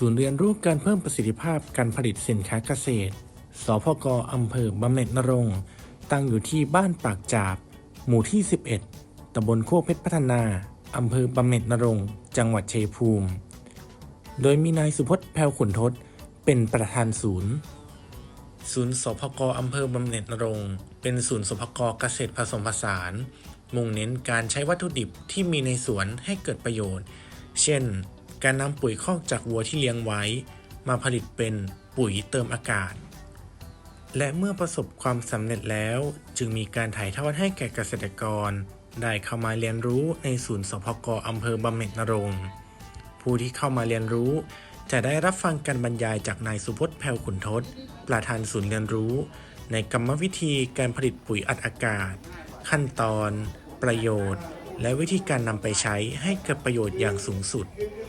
ศูนย์เรียนรู้การเพิ่มประสิทธิภาพการผลิตสินค้าเกษตร สพกอำเภอบำเหน็จนรงตั้งอยู่ที่บ้านปากจาบ หมู่ที่ 11 ตำบลโคกเพชรพัฒนา อำเภอบำเหน็จนรงจังหวัดชัยภูมิ โดยมีนายสุพจน์แพรวขุนทศ เป็นประธานศูนย์ ศูนย์สพกอำเภอบำเหน็จนรงเป็นศูนย์สพกเกษตรผสมผสาน มุ่งเน้นการใช้วัตถุดิบที่มีในสวนให้เกิดประโยชน์ เช่น การนำปุ๋ยคอกจากวัวที่เลี้ยงไว้ มาผลิตเป็นปุ๋ยเติมอากาศ และเมื่อประสบความสำเร็จแล้วจึงมีการถ่ายทอดให้แก่เกษตรกร ได้เข้ามาเรียนรู้ในศูนย์สพกอำเภอบำเหน็จนรงผู้ที่เข้ามาเรียนรู้ จะได้รับฟังการบรรยายจากนายสุพจน์แพรวขุนทศประธานศูนย์เรียนรู้ ในกรรมวิธีการผลิตปุ๋ยอัดอากาศ ขั้นตอน ประโยชน์ และวิธีการนำไปใช้ให้เกิดประโยชน์อย่างสูงสุด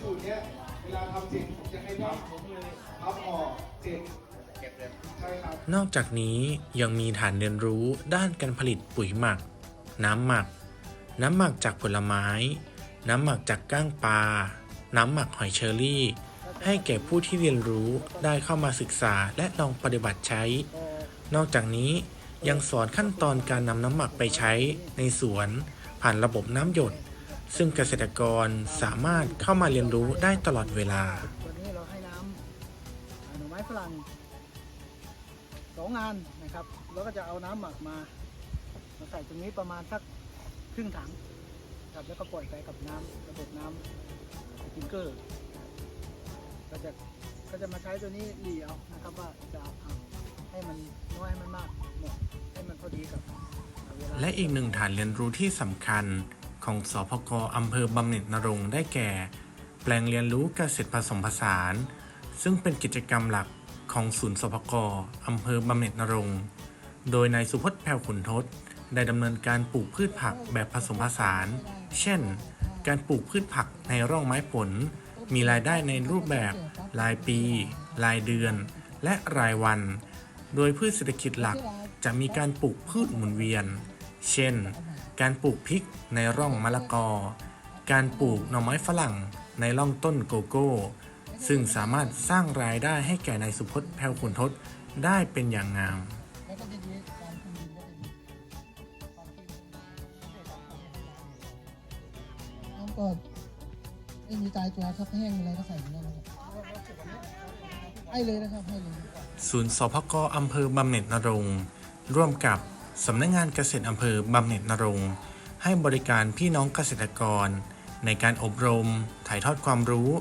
สูตรเนี้ยเวลาทำเสร็จผมจะให้พับพับออกเสร็จใช่ครับ นอกจากนี้ยังมีฐานเรียนรู้ด้านการผลิตปุ๋ยหมัก น้ำหมัก น้ำหมักจากผลไม้ น้ำหมักจากก้างปลา น้ำหมักหอยเชอรี่ ให้แก่ผู้ที่เรียนรู้ได้เข้ามาศึกษาและลองปฏิบัติใช้ นอกจากนี้ยังสอนขั้นตอนการนำน้ำหมักไปใช้ในสวน ผ่านระบบน้ำหยด ซึ่งเกษตรกรสามารถเข้ามาเรียนรู้ได้ตลอดเวลาตัวนี้เราให้น้ำหน่อไม้ฝรั่งสองงานนะครับ แล้วก็จะเอาน้ำหมักมามาใส่ตรงนี้ประมาณสักครึ่งถังครับแล้วก็ปล่อยไปกับน้ำระบบน้ำสปริงเกอร์ก็จะก็จะมาใช้ตัวนี้หลีเอานะครับว่าจะเอาให้มันน้อยให้มันมากเหมาะให้มันพอดีกับเวลา และอีกหนึ่งฐานเรียนรู้ที่สำคัญ ของสพกอำเภอบำเหน็จนรงได้แก่ แปลงเรียนรู้เกษตรผสมผสาน ซึ่งเป็นกิจกรรมหลักของศูนย์สพกอำเภอบำเหน็จนรงโดยนายสุพจน์แพรวขุนทศได้ดำเนินการปลูกพืชผักแบบผสมผสาน เช่น การปลูกพืชผักในร่องไม้ผล มีรายได้ในรูปแบบรายปี รายเดือน และรายวัน โดยพืชเศรษฐกิจหลักจะมีการปลูกพืชหมุนเวียน เช่น การปลูกพริกในร่องมะละกอ การปลูกหน่อไม้ฝรั่งในร่องต้นโกโก้ ซึ่งสามารถสร้างรายได้ให้แก่นายสุพจน์แพรวขุนทศได้เป็นอย่างงามแล้วก็จะมีการคุมดินก็เป็นความคิดน้ำก็ไม่มีตายตัวครับแห้งอะไรก็ใส่ไปแล้วนะครับให้เลยนะครับให้เลย ศูนย์สพกอำเภอบำเหน็จนรงค์ร่วมกับ สำนักงงานเกษตรอำเภอบำเหน็จนรงค์ให้บริการพี่น้องเกษตรกร ในการอบรม ถ่ายทอดความรู้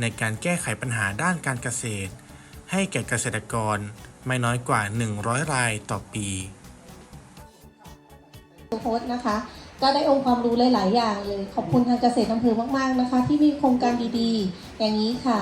ในการแก้ไขปัญหาด้านการเกษตร ให้แก่เกษตรกรไม่น้อยกว่า 100 รายต่อปีโพสต์นะคะก็ได้องค์ความรู้หลาย ๆ อย่างเลย ขอบคุณทางเกษตรอำเภอมาก ๆ นะคะ ที่มีโครงการดี ๆ อย่างนี้ค่ะ